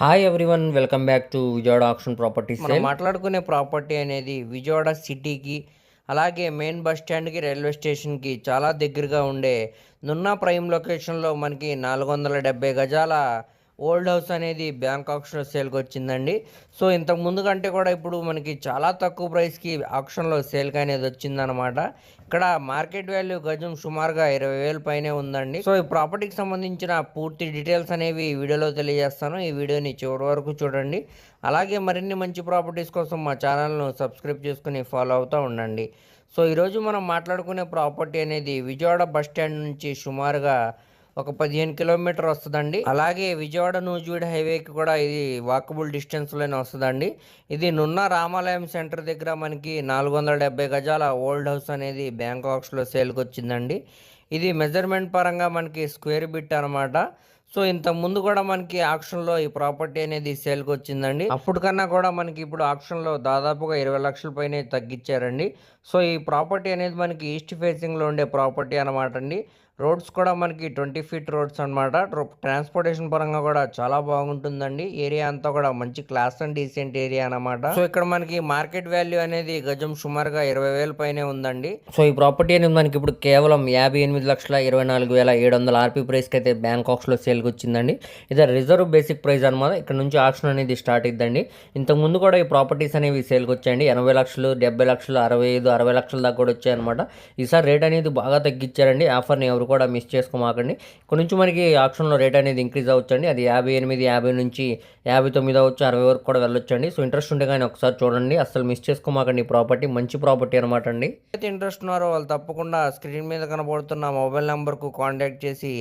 Hi everyone welcome back to Vijayawada auction properties మనం మాట్లాడుకునే property అనేది విజయవాడ సిటీకి అలాగే మెయిన్ బస్ స్టాండ్కి రైల్వే స్టేషన్కి చాలా దగ్గరగా ఉండే నున్నా ప్రైమ్ లొకేషన్లో మనకి నాలుగు వందల డెబ్బై గజాల ఓల్డ్ హౌస్ అనేది బ్యాంక్ ఆప్షన్లో సేల్కి వచ్చిందండి. సో ఇంతకు ముందు కంటే కూడా ఇప్పుడు మనకి చాలా తక్కువ ప్రైస్కి ఆప్షన్లో సేల్కి అనేది వచ్చిందనమాట ఇక్కడ మార్కెట్ వాల్యూ గజం సుమారుగా ఇరవై వేల పైనే ఉందండి. సో ఈ ప్రాపర్టీకి సంబంధించిన పూర్తి డీటెయిల్స్ అనేవి ఈ వీడియోలో తెలియజేస్తాను. ఈ వీడియోని చివరి వరకు చూడండి. అలాగే మరిన్ని మంచి ప్రాపర్టీస్ కోసం మా ఛానల్ను సబ్స్క్రైబ్ చేసుకుని ఫాలో అవుతూ ఉండండి. సో ఈరోజు మనం మాట్లాడుకునే ప్రాపర్టీ అనేది విజయవాడ బస్ స్టాండ్ నుంచి సుమారుగా ఒక పదిహేను కిలోమీటర్ వస్తుందండి. అలాగే విజయవాడ నూజివీడ్ హైవేకి కూడా ఇది వాకబుల్ డిస్టెన్స్లోనే వస్తుందండి. ఇది నున్న రామాలయం సెంటర్ దగ్గర మనకి నాలుగు వందల డెబ్బై గజాల ఓల్డ్ హౌస్ అనేది బ్యాంకాక్స్లో సేల్కి వచ్చిందండి. ఇది మెజర్మెంట్ పరంగా మనకి స్క్వేర్ బిట్ అనమాట సో ఇంత ముందు కూడా మనకి ఆప్షన్లో ఈ ప్రాపర్టీ అనేది సేల్కి వచ్చిందండి. అప్పటికన్నా కూడా మనకి ఇప్పుడు ఆప్షన్లో దాదాపుగా ఇరవై లక్షల పైన తగ్గించారండి. సో ఈ ప్రాపర్టీ అనేది మనకి ఈస్ట్ ఫేసింగ్లో ఉండే ప్రాపర్టీ అనమాట అండి. రోడ్స్ కూడా మనకి ట్వంటీ ఫీట్ రోడ్స్ అనమాట ట్రాన్స్పోర్టేషన్ పరంగా కూడా చాలా బాగుంటుందండి. ఏరియా అంతా కూడా మంచి క్లాస్ అండ్ డీసెంట్ ఏరియా అనమాట సో ఇక్కడ మనకి మార్కెట్ వాల్యూ అనేది గజం సుమారుగా ఇరవై వేల పైనే ఉందండి. సో ఈ ప్రాపర్టీ అనేది మనకి ఇప్పుడు కేవలం యాభై ఎనిమిది లక్షల ఇరవై నాలుగు వేల ఏడు వందల ఆర్పీ ప్రైస్కి అయితే బ్యాంకాక్స్లో సేల్కి వచ్చిందండి. ఇది రిజర్వ్ బేసిక్ ప్రైస్ అనమాట ఇక్కడ నుంచి ఆప్షన్ అనేది స్టార్ట్ ఇద్దండి ఇంతకుముందు కూడా ఈ ప్రాపర్టీస్ అనేవి సేల్కి వచ్చాయండి. ఎనభై లక్షలు డెబ్బై లక్షలు అరవై ఐదు అరవై లక్షల దాకా కూడా వచ్చాయన్నమాట. ఈసారి రేట్ అనేది బాగా తగ్గించారండి. ఆఫర్ని ఎవరు కూడా మిస్ చేసుకోమాకండి. ఇక్కడ నుంచి మనకి ఆప్షన్లో రేట్ అనేది ఇంక్రీజ్ అవ్వచ్చండి. అది యాభై ఎనిమిది యాభై నుంచి యాభై తొమ్మిది అవ్వచ్చు అరవై వరకు కూడా వెళ్ళొచ్చండి. సో ఇంట్రెస్ట్ ఉంటే కానీ ఒకసారి చూడండి. అసలు మిస్ చేసుకోమాకండి ఈ ప్రాపర్టీ మంచి ప్రాపర్టీ అనమాట అండి. అయితే ఇంట్రెస్ట్ ఉన్నారో వాళ్ళు తప్పకుండా స్క్రీన్ మీద కనబడుతున్న మొబైల్ నెంబర్కు కాంటాక్ట్ చేసి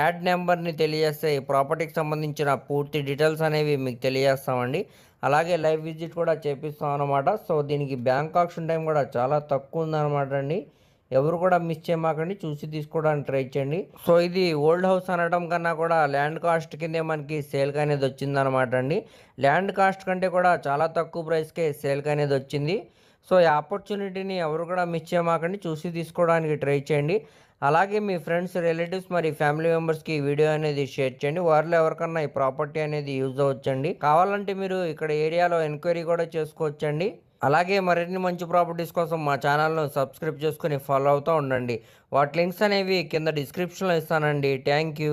యాడ్ నెంబర్ని తెలియజేస్తే ఈ ప్రాపర్టీకి సంబంధించిన పూర్తి డీటెయిల్స్ అనేవి మీకు తెలియజేస్తామండి. అలాగే లైవ్ విజిట్ కూడా చేపిస్తాం అనమాట సో దీనికి బ్యాంక్ ఆప్షన్ టైం కూడా చాలా తక్కువ ఉందన్నమాట అండి. ఎవరు కూడా మిస్ చేయమాకండి చూసి తీసుకోవడానికి ట్రై చేయండి. సో ఇది ఓల్డ్ హౌస్ అనడం కన్నా కూడా ల్యాండ్ కాస్ట్ కిందే మనకి సేల్కి అనేది వచ్చిందనమాట అండి. ల్యాండ్ కాస్ట్ కంటే కూడా చాలా తక్కువ ప్రైస్కే సేల్కి అనేది వచ్చింది. సో ఈ ఆపర్చునిటీని ఎవరు కూడా మిస్ చేయమాకండి. చూసి తీసుకోవడానికి ట్రై చేయండి. అలాగే మీ ఫ్రెండ్స్ రిలేటివ్స్ మరి ఫ్యామిలీ మెంబర్స్కి ఈ వీడియో అనేది షేర్ చేయండి. వారిలో ఎవరికన్నా ఈ ప్రాపర్టీ అనేది యూజ్ అవ్వచ్చండి. కావాలంటే మీరు ఇక్కడ ఏరియాలో ఎంక్వైరీ కూడా చేసుకోవచ్చండి. అలాగే మరిన్ని మంచి ప్రాపర్టీస్ కోసం మా ఛానల్ను సబ్స్క్రైబ్ చేసుకుని ఫాలో అవుతూ ఉండండి. వాటి లింక్స్ అనేవి కింద డిస్క్రిప్షన్లో ఇస్తానండి. Thank you.